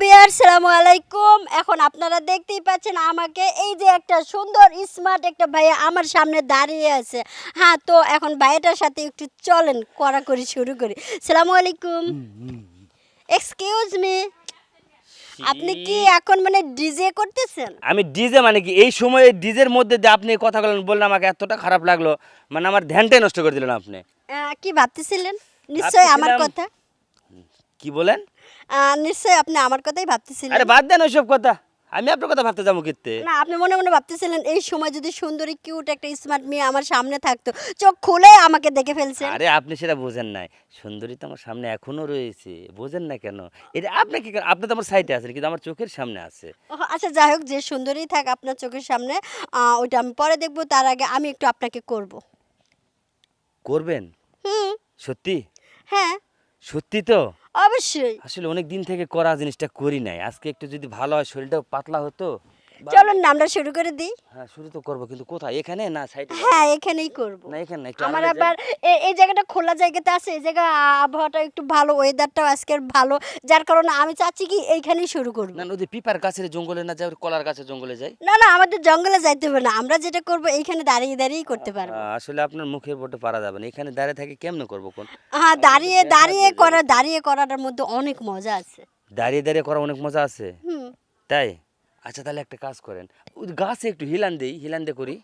বিয়ার সালামু আলাইকুম। এখন আপনারা দেখতেই পাচ্ছেন আমাকে এই যে একটা সুন্দর স্মার্ট একটা ভাইয়া আমার সামনে দাঁড়িয়ে আছে। হ্যাঁ তো এখন ভাইয়াটার সাথে একটু চলেন করা করি শুরু করি। সালামু আলাইকুম। এক্সকিউজ মি আপনি কি এখন মানে ডিজে করতেছেন? আমি ডিজে মানে কি? এই সময়ে ডিজের মধ্যে যে আপনি কথা বলেন বললেন আমাকে এতটা খারাপ লাগল। মানে আমার ধ্যানটাই নষ্ট করে দিলেন আপনি। কি ভাবতেছিলেন? নিশ্চয়ই আমার কথা। কি বলেন? নিশ্চয়ই আপনি আমার কথাই ভাবতেছিলেন। আরে বাদ দেন ওইসব কথা। আমি আপনার কথা ভাবতে যাব কিত্তে। না আপনি মনে মনে ভাবতেছিলেন এই সময় যদি সুন্দরী কিউট একটা স্মার্ট মেয়ে আমার সামনে থাকতো চোখ খুলে আমাকে দেখে ফেলছেন। আরে আপনি সেটা বোঝেন নাই। সুন্দরী তো আমার সামনে এখনও রয়েছে বোঝেন না কেন? এটা আপনি কি আপনি তো আমার সাইডে আছেন কিন্তু আমার চোখের সামনে আছে। আচ্ছা যাই হোক যে সুন্দরী থাক আপনার চোখের সামনে আহ, ওইটা আমি পরে দেখব তার আগে আমি একটু আপনাকে করব। করবেন? হুম। সত্যি? হ্যাঁ। সত্যি তো? অবশ্যই। আসলে অনেক দিন থেকে করা জিনিসটা করি নাই। আজকে একটু যদি ভালো হয়, শরীরটাও পাতলা হতো চলুন না আমরা শুরু করে দিই। হ্যাঁ শুরু তো করব কিন্তু কোথায়? এখানে না সাইডে? হ্যাঁ এখানেই করব। না এখানে একটু আমার আবার এই জায়গাটা খোলা জায়গাতে আছে এই জায়গা আবহাওয়াটা একটু ভালো ওয়েদারটাও আজকের ভালো যার কারণে আমি চাচ্ছি কি এইখানেই শুরু করব। না নদী পিপার গাছের জঙ্গলে না যাই কলার গাছের জঙ্গলে যাই? না না আমাদের জঙ্গলে যাইতে হবে না আমরা যেটা করব এইখানে দাঁড়িয়ে দাঁড়িয়েই করতে পারব। আসলে আপনার মুখের বটে পারা যাবে না এখানে দাঁড়িয়ে থাকি কেমনে করব কোন? হ্যাঁ দাঁড়িয়ে দাঁড়িয়ে করা দাঁড়িয়ে করাটার মধ্যে অনেক মজা আছে। দাঁড়িয়ে দাঁড়িয়ে করা অনেক মজা আছে? হুম। তাই? আচ্ছা তাহলে একটা কাজ করেন। গাছে একটু হিলান দেই হিলান দে করি।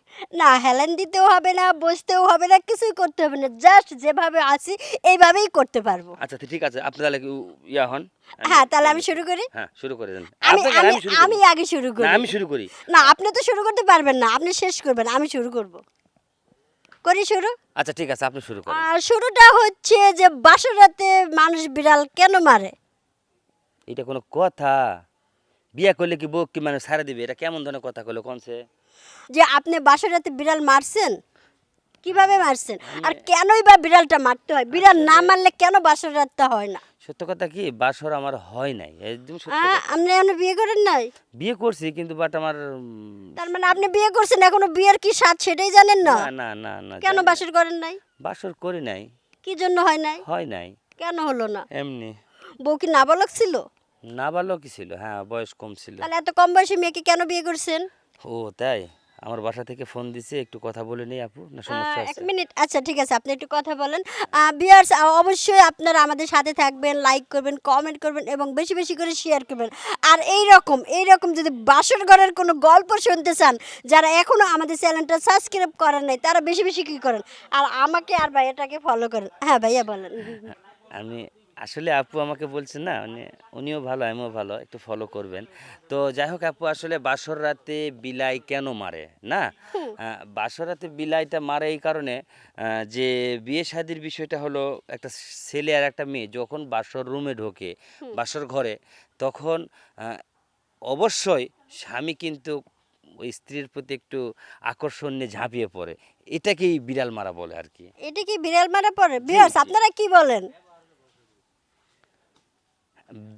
না হেলান দিতেও হবে না বসতেও হবে না কিছুই করতে হবে না জাস্ট যেভাবে আছি এইভাবেই করতে পারব। আচ্ছা তো ঠিক আছে আপনি তাহলে কি ইয়া হন? হ্যাঁ তাহলে আমি শুরু করি? হ্যাঁ শুরু করে দেন। আমি আমি আমি আগে শুরু করি। না আমি শুরু করি। না আপনি তো শুরু করতে পারবেন না আপনি শেষ করবেন আমি শুরু করব। করি শুরু? আচ্ছা ঠিক আছে আপনি শুরু করেন। আর শুরুটা হচ্ছে যে বাসর রাতে মানুষ বিড়াল কেন মারে? এটা কোনো কথা। বিয়ে করলে কি বউ কি মানে সারা দিবে? এটা কেমন ধরনের কথা কইলো? কোন সে? যে আপনি বাসর রাতে বিড়াল মারছেন? কীভাবে মারছেন? আর কেনই বা বিড়ালটা মারতে হয়? বিড়াল না মারলে কেন বাসর রাতটা হয় না? সত্য কথা কি? বাসর আমার হয় নাই। একদম সত্য হ্যাঁ কথা। আপনি এখনও বিয়ে করেন নাই? বিয়ে করছি কিন্তু বাট আমার উম, তার মানে আপনি বিয়ে করছেন এখনও বিয়ের কি স্বাদ সেটাই জানেন না? না না না না কেন জানি। বাসর করেন নাই? বাসর করি নাই। কি জন্য হয় নাই? হয় নাই। কেন হলো না? এমনি। বউ কি না নাবালক ছিল? না ছিল হ্যাঁ বয়স কম ছিল। তাহলে এত কম বয়সী মেয়েকে কেন বিয়ে করছেন? ও তাই? আমার বাসা থেকে ফোন দিছে একটু কথা বলে নেই আপু না সমস্যা আহ, এক মিনিট আচ্ছা ঠিক আছে আপনি একটু কথা বলেন। বিয়ার্স অবশ্যই আপনারা আমাদের সাথে থাকবেন লাইক করবেন কমেন্ট করবেন এবং বেশি বেশি করে শেয়ার করবেন। আর এই রকম এই রকম যদি বাসর ঘরের কোনো গল্প শুনতে চান যারা এখনও আমাদের চ্যানেলটা সাবস্ক্রাইব করেন নাই তারা বেশি বেশি কি করেন? আর আমাকে আর ভাইয়াটাকে ফলো করেন। হ্যাঁ ভাইয়া বলেন। আমি আসলে আপু আমাকে বলছেন না মানে উনিও ভালো আমিও ভালো একটু ফলো করবেন। তো যাই হোক আপু আসলে বাসর রাতে বিলাই কেন মারে না? বাসর রাতে বিলাইটা মারে এই কারণে যে বিয়ে শাদির বিষয়টা হলো একটা ছেলে আর একটা মেয়ে যখন বাসর রুমে ঢোকে বাসর ঘরে তখন অবশ্যই স্বামী কিন্তু ওই স্ত্রীর প্রতি একটু আকর্ষণ নিয়ে ঝাঁপিয়ে পড়ে। এটাকেই বিড়াল মারা বলে আর কি। এটা কি বিড়াল মারা পড়ে? বিয়ার্স আপনারা কি বলেন?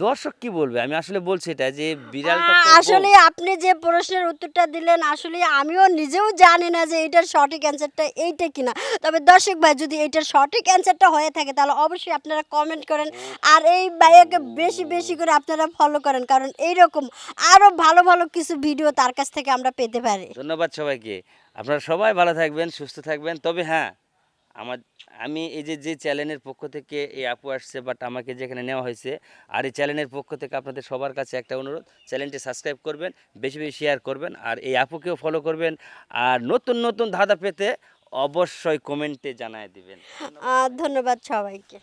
দর্শক কি বলবে? আমি আসলে বলছি এটা যে বিড়ালটা আসলে আপনি যে প্রশ্নের উত্তরটা দিলেন আসলে আমিও নিজেও জানি না যে এটার সঠিক অ্যান্সারটা এইটা কিনা। তবে দর্শক ভাই যদি এটার সঠিক অ্যান্সারটা হয়ে থাকে তাহলে অবশ্যই আপনারা কমেন্ট করেন। আর এই ভাইয়াকে বেশি বেশি করে আপনারা ফলো করেন কারণ এইরকম আরও ভালো ভালো কিছু ভিডিও তার কাছ থেকে আমরা পেতে পারি। ধন্যবাদ সবাইকে। আপনারা সবাই ভালো থাকবেন সুস্থ থাকবেন। তবে হ্যাঁ আমার, আমি এই যে যে চ্যানেলের পক্ষ থেকে এই আপু আসছে বাট আমাকে যেখানে নেওয়া হয়েছে, আর এই চ্যানেলের পক্ষ থেকে আপনাদের সবার কাছে একটা অনুরোধ চ্যানেলটি সাবস্ক্রাইব করবেন, বেশি বেশি শেয়ার করবেন, আর এই আপুকেও ফলো করবেন, আর নতুন নতুন ধাঁধা পেতে অবশ্যই কমেন্টে জানায় দিবেন। ধন্যবাদ সবাইকে।